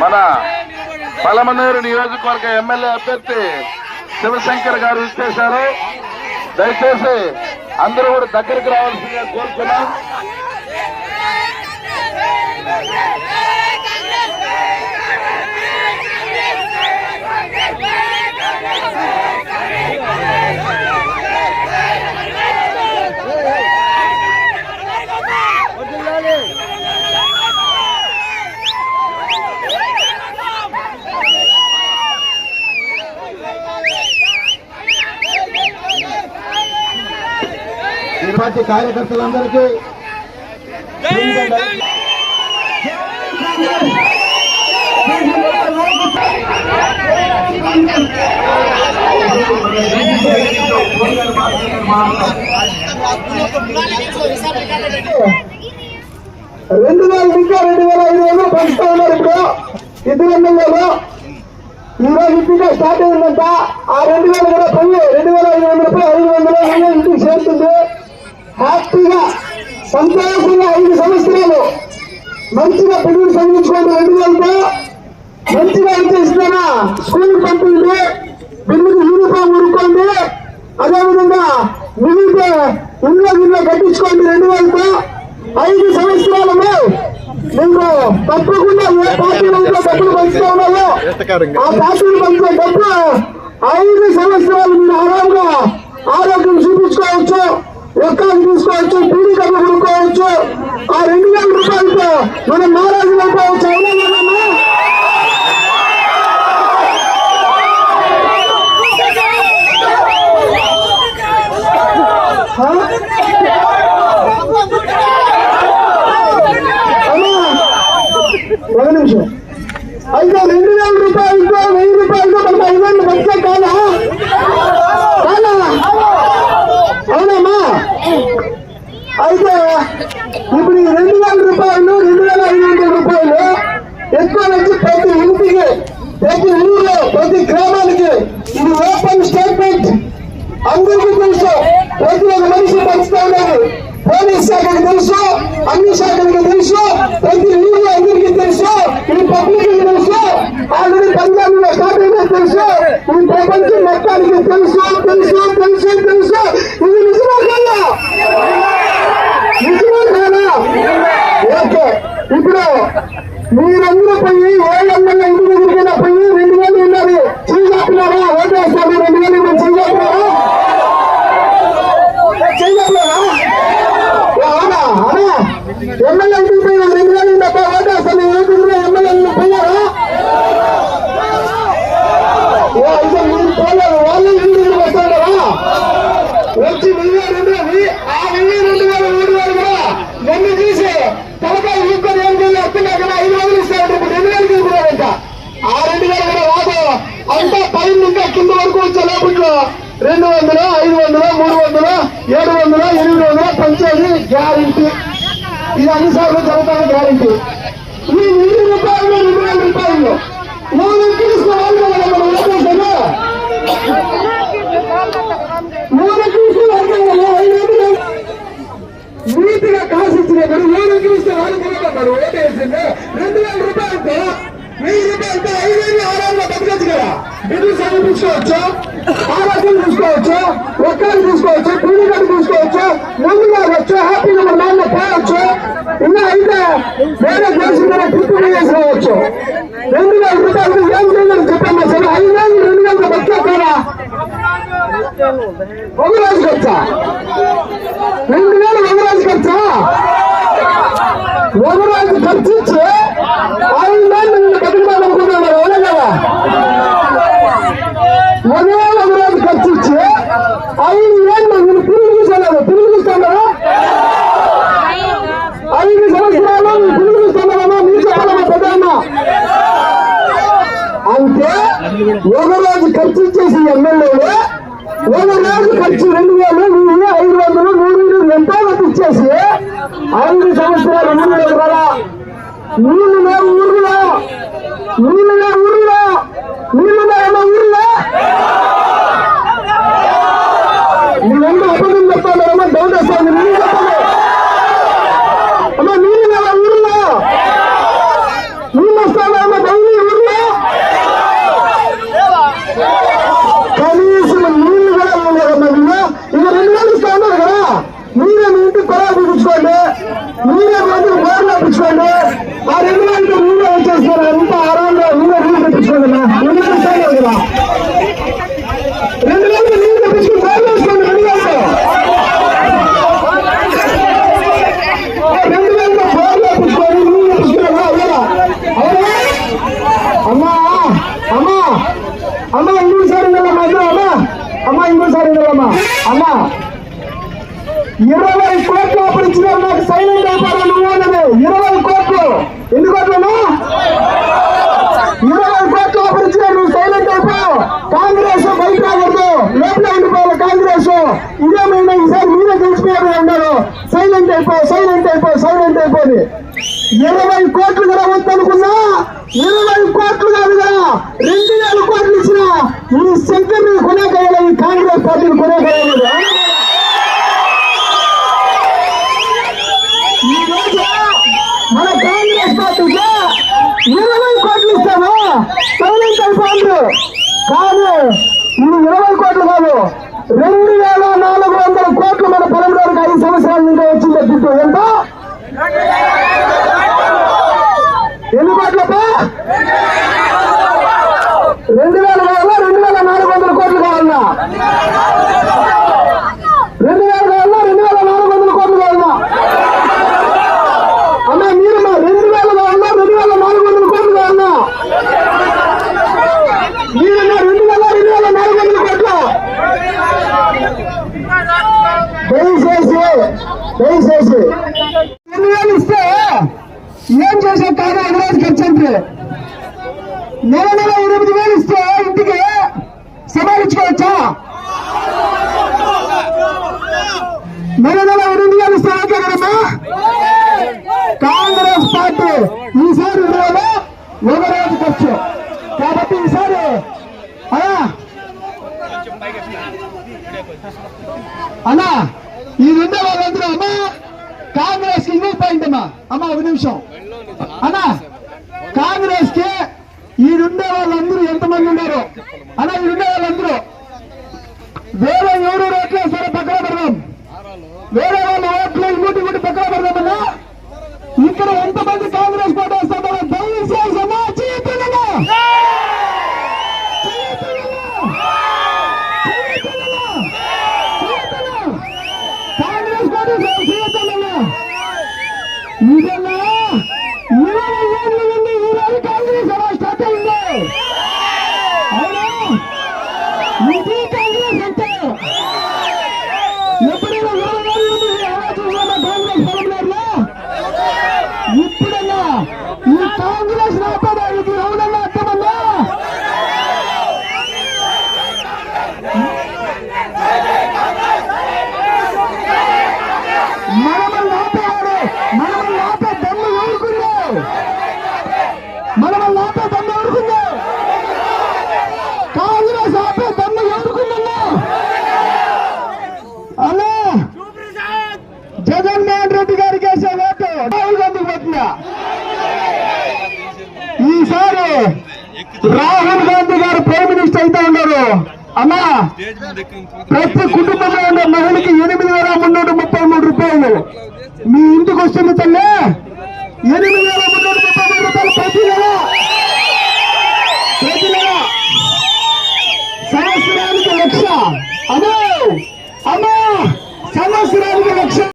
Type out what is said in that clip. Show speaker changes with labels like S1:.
S1: మన పలమనేరు నియోజకవర్గ ఎమ్మెల్యే అభ్యర్థి శివశంకర్ గారు ఇచ్చేశారు దయచేసి అందరూ కూడా దగ్గరికి రావాల్సిందిగా కోరుతున్నాం
S2: ఈ పార్టీ కార్యకర్తలందరికీ రెండు వేల ఇంకా రెండు వేల ఐదు వందలు పంచుతా ఉన్నారు ఇప్పుడు? ఇద్దరు ఎమ్మెల్యేలు ఈ రోజు ఇంటిగా స్టార్ట్ అయిందంట. ఆ రెండు వేలు కూడా పోయి రెండు వేల ఐదు వందల రూపాయలు ఐదు వందలు ఇంటికి చేరుతుంది. హ్యాపీగా సంతోషంగా ఐదు సంవత్సరాలు మంచిగా పెళ్ళి చదివించుకోండి రెండు వేలతో మంచిగా ఇచ్చేసినా స్కూల్ పంపింది పిల్లలకి యూనిఫామ్ ఉరుకోండి అదేవిధంగా మిగిలితే ఇంట్లో ఇంట్లో కట్టించుకోండి రెండు వేలతో ఐదు సంవత్సరాలలో మీకు తప్పకుండా ఏ పార్టీలో అయితే డబ్బులు పంచుతా ఉన్నాయో ఆ పార్టీలు పంచే డబ్బు ఐదు సంవత్సరాలు మీరు ఆరాంగా ఆరోగ్యం చూపించుకోవచ్చు. ఒక్కరికి తీసుకోవచ్చు పీడీ డబ్బు కొనుక్కోవచ్చు ఆ రెండు వేల రూపాయలతో మనం మహారాజు అయిపోవచ్చు అయితే ఇప్పుడు ఈ రెండు వేల రూపాయలు రెండు వేల ఐదు వందల రూపాయలు ఎక్కువ నుంచి ప్రతి ఇంటికి ప్రతి ఊళ్ళో ప్రతి గ్రామానికి ఇది ఓపెన్ స్టేట్మెంట్ అందరికీ తెలుసు ప్రతి ఒక్క మనిషి పంచుతా ఉన్నది పోలీస్ శాఖకి తెలుసు అన్ని శాఖలకి తెలుసు మూడు వందల ఏడు వందల ఎనిమిది వందల పంచేది గ్యారంటీ. ఇది అన్ని సార్లు జరుగుతాను గ్యారంటీ. ఈ వెయ్యి రూపాయలు రెండు వేల రూపాయలు. మూడు తీసుకోవాలి కదా మనం ఓటేసాము మూడు తీసుకోవాలి ఐదు వందలు నీతిగా కాసు ఇచ్చినప్పుడు ఏడు చూస్తే వాళ్ళు ఓటేసింది రెండు వేల రూపాయలతో వెయ్యి రూపాయలతో ఐదు వేలు ఆరు ఆరాంలో బతకచ్చు కదా. బిడ్డలు చదివించుకోవచ్చు ఆరోగ్యం చూసుకోవచ్చు ఒక్కరు చూసుకోవచ్చు కూలి గడ్డి చూసుకోవచ్చు ముందు తాగొచ్చు హ్యాపీగా మన నాన్న పోయొచ్చు. ఇంకా అయితే వేరే దేశంలో ట్రిప్ వేసుకోవచ్చు రెండు వేల రూపాయలు ఏం చేయాలని చెప్పండి అసలు ఐదు వేలు రెండు వేలు బతకరా ఒక రోజుకి వచ్చా రెండు వేలు ఒక రోజు ఖర్చా ఒక రోజు ఖర్చు ఇచ్చి ఐదు వేలు నిన్ను బతుకుతాను అవునా కదా ఒక వేలు ఒక రోజు ఖర్చు ఇచ్చి ఐదు వేలు నేను తిరిగి తీసుకోలేదు తిరిగి తీసుకోలేదా ఐదు సంవత్సరాలు నువ్వు తిరిగి తీసుకోలేదమ్మా నీ చెప్పాలమ్మా పెద్దమ్మా అంటే ఒక రోజు ఖర్చు ఇచ్చేసి ఎమ్మెల్యేలు ఒక రోజు ఖర్చు రెండు వేలు నువ్వు ఐదు వందలు నూరు ఎంతో మంది ఇచ్చేసి ఐదు సంవత్సరాలు మూడు వేలు మంది బోర్లు తెప్పించుకోండి ఆ రెండు వేలకి మీరే వచ్చేస్తారు అంత ఆరాంగా మీరే నీళ్ళు తెప్పించుకోండి అమ్మా. రెండు వేలు ఇస్తాను కదా రెండు వేలకి నీళ్ళు తెప్పించుకుని బోర్లు వేసుకోండి రెండు వేలతో రెండు వేలతో బోర్లు తెప్పించుకోండి నీళ్ళు తెప్పించుకోండి అవునా అవునా అమ్మా అమ్మా అమ్మా ఇంకోసారి వెళ్ళమ్మా ఇద్దరు అమ్మా అమ్మా ఇంకోసారి వెళ్ళమ్మా అమ్మా ఇరవై ఎనిమిది వేలు ఇస్తే ఇంటికి సంపాదించుకోవచ్చా నెల నెల ఎనిమిది వేలు ఇస్తే ఓకే కదమ్మా కాంగ్రెస్ పార్టీ ఈసారి ఇరవై ఒక రోజు ఖర్చు కాబట్టి ఈసారి ఆ, అన్నా ఈ రెండో వాళ్ళందరూ అమ్మా కాంగ్రెస్ కి ఇదే పాయింట్ అమ్మా అమ్మా ఒక నిమిషం అన్నా కాంగ్రెస్ కి ఈ వాళ్ళందరూ ఎంతమంది ఉన్నారు? అలా ఈడుండే వాళ్ళందరూ. వేరే ఎవరు ఓట్లు సరే పక్కన పెడదాం. వేరే ప్రతి కుటుంబంలో ఉన్న మహిళకి ఎనిమిది వేల మున్నూట ముప్పై మూడు రూపాయలు. మీ ఇంటికి వస్తుంది తల్లి. ఎనిమిది వేల మున్నూట ముప్పై మూడు రూపాయలు ప్రతి నెల. ప్రతి నెల. సంవత్సరానికి లక్ష. అమ్మో! అమ్మా! సంవత్సరానికి లక్ష.